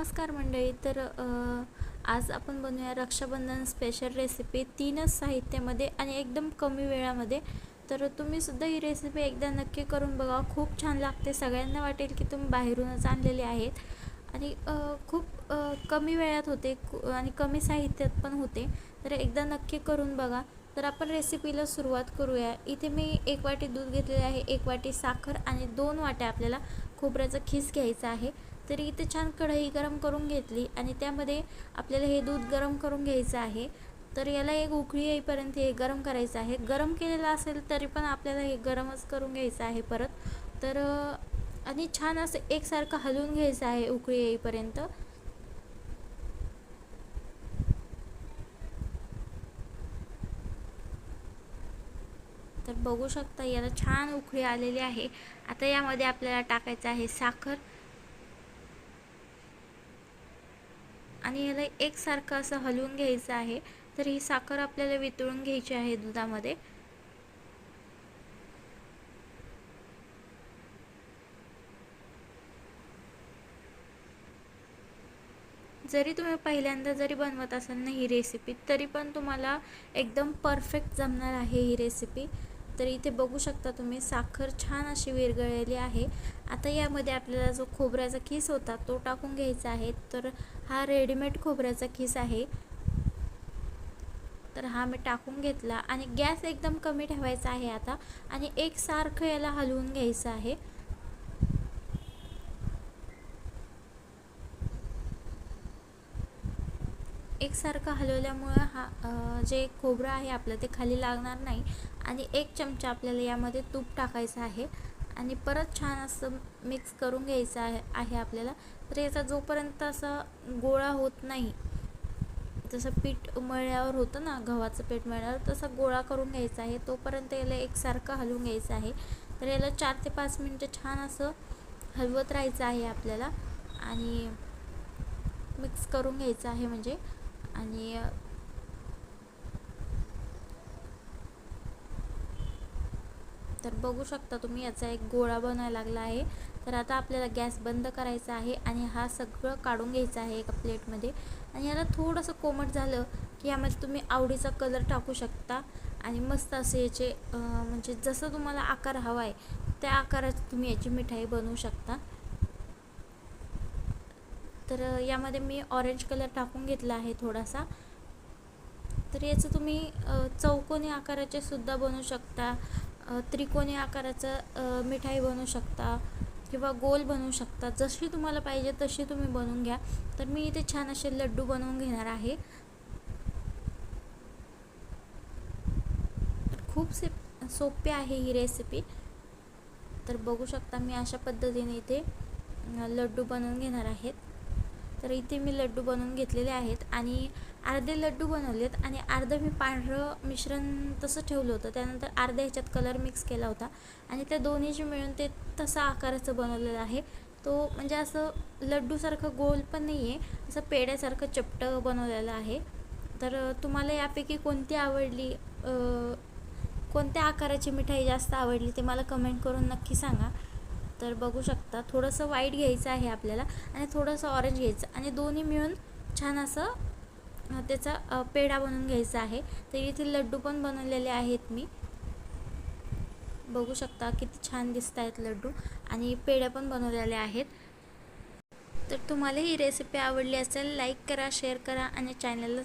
नमस्कार मंडळी. तर आज आपण बनवूया रक्षाबंधन स्पेशल रेसिपी तीनच साहित्यामध्ये आणि एकदम कमी वेळामध्ये. तर तुम्हीसुद्धा ही रेसिपी एकदा नक्की करून बघा. खूप छान लागते. सगळ्यांना वाटेल की तुम्ही बाहेरूनच आणलेले आहेत. आणि खूप कमी वेळात होते कु- आणि कमी साहित्यात पण होते. तर एकदा नक्की करून बघा. तर आपण रेसिपीला सुरुवात करूया. इथे मी एक वाटी दूध घेतलेले आहे एक वाटी साखर आणि दोन वाट्या आपल्याला खोबऱ्याचा खीस घ्यायचा आहे. तरी इथे छान कढई गरम करून घेतली आणि त्यामध्ये आपल्याला हे दूध गरम करून घ्यायचं आहे. तर याला एक उकळी येईपर्यंत हे गरम करायचं आहे. गरम केलेलं असेल तरी पण आपल्याला हे गरमच करून घ्यायचं आहे परत. तर आणि छान असं एकसारखं हलवून घ्यायचं आहे उकळी येईपर्यंत. तर बघू शकता याला छान उकळी आलेली आहे. आता यामध्ये आपल्याला टाकायचं आहे साखर. आणि याला एकसारखं असं हलवून घ्यायचं आहे. तर ही साखर आपल्याला वितळून घ्यायची आहे दुधामध्ये. जरी तुम्ही पहिल्यांदा जरी बनवत असाल ना ही रेसिपी तरी पण तुम्हाला एकदम परफेक्ट जमणार आहे ही रेसिपी तर इथे बघू शकता तुम्ही साखर छान अशी विरघळलेली आहे. आता यामध्ये आपल्याला जो खोबऱ्याचा खीस होता तो टाकून घ्यायचा आहे. तर हा रेडीमेड खोबऱ्याचा खीस आहे. तर हा मी टाकून घेतला आणि गॅस एकदम कमी ठेवायचा आहे आता आणि एकसारखं याला हलवून घ्यायचं आहे. एकसारखं हलवल्यामुळं हा जे खोबरं आहे आपलं ते खाली लागणार नाही आणि एक चमचा आपल्याला यामध्ये तूप टाकायचं आहे आणि परत छान असं मिक्स करून घ्यायचं आहे आहे आपल्याला. तर याचा जोपर्यंत असा गोळा होत नाही जसं पीठ मळल्यावर होतं ना गव्हाचं पीठ मळल्यावर तसा गोळा करून घ्यायचा आहे. तोपर्यंत याला एकसारखं हलवून घ्यायचं आहे. तर याला चार ते पाच मिनटं छान असं हलवत राहायचं आहे आपल्याला आणि मिक्स करून घ्यायचं आहे म्हणजे. आणि तर बघू शकता तुम्ही याचा एक गोळा बनायला लागला आहे. तर आता आपल्याला गॅस बंद करायचा आहे आणि हा सगळं काढून घ्यायचा आहे एका प्लेटमध्ये. आणि याला थोडंसं कोमट झालं की यामध्ये तुम्ही आवडीचा कलर टाकू शकता. आणि मस्त असे याचे म्हणजे जसं तुम्हाला आकार हवा आहे त्या आकारात तुम्ही याची मिठाई बनवू शकता. तर यामध्ये मी ऑरेंज कलर टाकून घेतला आहे थोडासा. तर याचं तुम्ही चौकोनी आकाराचे सुद्धा बनवू शकता. त्रिकोणी आकाराचं मिठाई बनवू शकता किंवा गोल बनवू शकता. जशी तुम्हाला पाहिजे तशी तुम्ही बनवून घ्या. तर मी इथे छान असे लड्डू बनवून घेणार आहे. खूप से सोपी आहे ही रेसिपी तर बघू शकता मी अशा पद्धतीने इथे लड्डू बनवून घेणार आहेत. तर इथे मी लड्डू बनवून घेतलेले आहेत आणि अर्धे लड्डू बनवलेत आणि अर्धं मी पांढरं मिश्रण तसं ठेवलं होतं. त्यानंतर अर्ध्या ह्याच्यात कलर मिक्स केला होता आणि त्या दोन्हीचे मिळून ते तसा आकाराचं बनवलेलं आहे. तो म्हणजे असं लड्डूसारखं गोल पण नाही आहे असं पेड्यासारखं चपटं बनवलेलं आहे. तर तुम्हाला यापैकी कोणती आवडली कोणत्या आकाराची मिठाई जास्त आवडली ते मला कमेंट करून नक्की सांगा. तर बघू शकता. थोडंसं व्हाईट घ्यायचं आहे आपल्याला आणि थोडंसं ऑरेंज घ्यायचं. आणि दोन्ही मिळून छान असं त्याचा पेढा बनवून घ्यायचा आहे. तर इथे लड्डू पण बनवलेले आहेत मी. बघू शकता किती छान दिसत आहेत लड्डू. आणि पेढ्या पण बनवलेल्या आहेत. तर तुम्हाला ही रेसिपी आवडली असेल लाईक करा शेअर करा आणि चॅनलला